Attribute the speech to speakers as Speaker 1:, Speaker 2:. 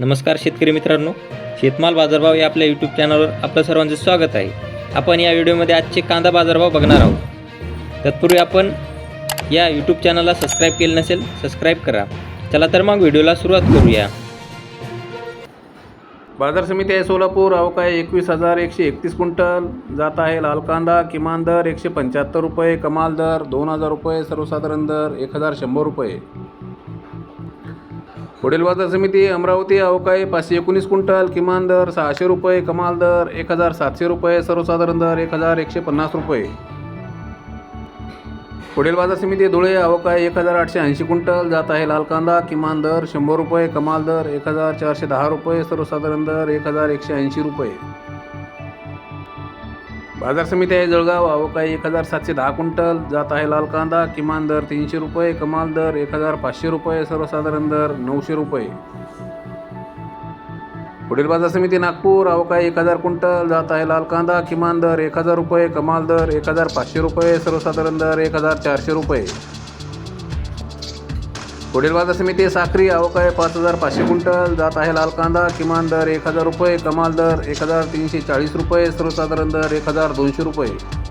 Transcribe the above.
Speaker 1: नमस्कार शेतकरी मित्रांनो. शेतमाल बाजारभाव या आपल्या यूट्यूब चॅनलवर आपलं सर्वांचं स्वागत आहे. आपण या व्हिडिओमध्ये आजचे कांदा बाजारभाव बघणार आहोत. तत्पूर्वी आपण या यूट्यूब चॅनलला सबस्क्राईब केलं नसेल सबस्क्राईब करा. चला तर मग व्हिडिओला सुरुवात करूया.
Speaker 2: बाजार समिती आहे सोलापूर अवकाय एकवीस हजार एकशे एकतीस क्विंटल. जात आहे लाल कांदा किमान दर एकशे पंच्याहत्तर रुपये कमाल दर दोन हजार रुपये सर्वसाधारण दर एक हजार शंभर रुपये. पुढील बाजार समिती अमरावती अवकाळी पाचशे एकोणीस क्विंटल किमान दर सहाशे रुपये कमाल दर एक हजार सातशे रुपये सर्वसाधारण दर एक हजार एकशे पन्नास रुपये. पुढील बाजार समिती धुळे अवकाळी एक हजार आठशे ऐंशी क्विंटल जात आहे लाल कांदा किमान दर शंभर रुपये कमाल दर एक हजार चारशे दहा रुपये सर्वसाधारण दर एक हजार एकशे ऐंशी रुपये. बाजार समिती आहे जळगाव. अवकाळी एक हजार सातशे दहा क्विंटल. जात आहे लाल कांदा. किमान दर तीनशे रुपये. कमाल दर एक हजार पाचशे रुपये. सर्वसाधारण दर नऊशे रुपये. पुढील बाजार समिती नागपूर. अवकाळी एक हजार क्विंटल. जात आहे लाल कांदा. किमान दर एक हजार रुपये. कमाल दर एक हजार पाचशे रुपये. सर्वसाधारण दर एक हजार चारशे रुपये. पुढील बाजार समिती साखरी अवकाय पाच हजार पाचशे क्विंटल. जात आहे लाल कांदा. किमान दर एक हजार रुपये. कमाल दर एक हजार तीनशे चाळीस रुपये. सर्वसाधारण दर एक हजार दोनशे रुपये.